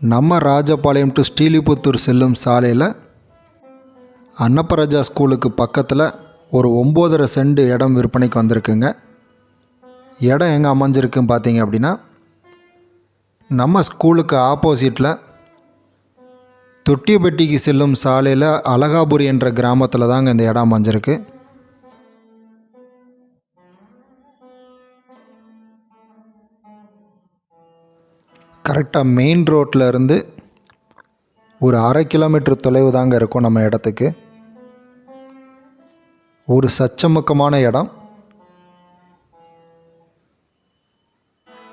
நம்ம ராஜபாளையம் டு ஸ்ரீலிபுத்தூர் செல்லும் சாலையில் அன்னப்பராஜா ஸ்கூலுக்கு பக்கத்தில் ஒரு ஒம்போதரை செண்டு இடம் விற்பனைக்கு வந்திருக்குங்க. இடம் எங்கே அமைஞ்சிருக்குன்னு பார்த்தீங்க அப்படின்னா நம்ம ஸ்கூலுக்கு ஆப்போசிட்டில் தொட்டியப்பட்டிக்கு செல்லும் சாலையில் அழகாபுரி என்ற கிராமத்தில் தாங்க இந்த இடம் அமைஞ்சிருக்கு. கரெக்டாக மெயின் ரோட்டில் இருந்து ஒரு அரை கிலோமீட்டர் தொலைவு தாங்க இருக்கும் நம்ம இடத்துக்கு. ஒரு சச்சமுக்கமான இடம்.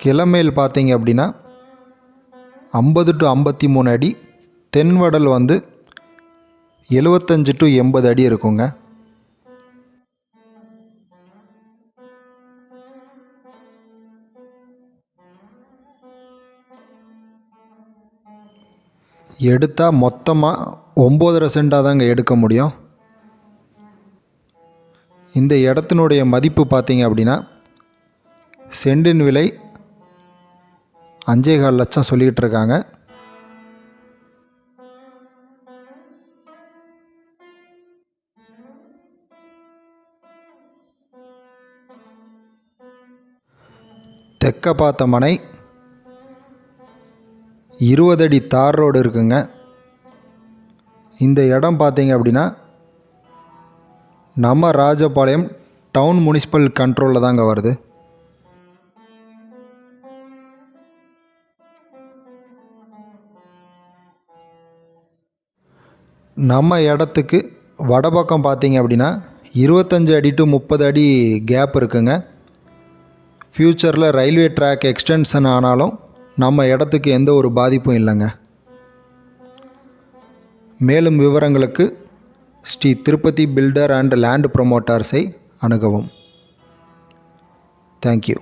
கிளமேல் பார்த்தீங்க அப்படின்னா ஐம்பது டு ஐம்பத்தி மூணு அடி தென்வடல் வந்து எழுவத்தஞ்சு டு எண்பது அடி இருக்குங்க. எடுத்தால் மொத்தமாக ஒம்போதரை சென்டாக தாங்க எடுக்க முடியும். இந்த இடத்தினுடைய மதிப்பு பார்த்தீங்க அப்படின்னா சென்டின் விலை அஞ்சே கால் லட்சம் சொல்லிக்கிட்டு இருக்காங்க. தெற்க பார்த்த மனை இருபது அடி தார் ரோடு இருக்குங்க. இந்த இடம் பார்த்தீங்க அப்படின்னா நம்ம ராஜபாளையம் டவுன் முனிசிபல் கண்ட்ரோலில் தாங்க வருது. நம்ம இடத்துக்கு வடபக்கம் பார்த்தீங்க அப்படின்னா இருபத்தஞ்சி அடி டு முப்பது அடி கேப் இருக்குங்க. ஃப்யூச்சரில் ரயில்வே ட்ராக் எக்ஸ்டென்ஷன் ஆனாலும் நம்ம இடத்துக்கு எந்த ஒரு பாதிப்பும் இல்லைங்க. மேலும் விவரங்களுக்கு Sri Tirupati builder and land ப்ரொமோட்டர்ஸை அணுகவும். Thank you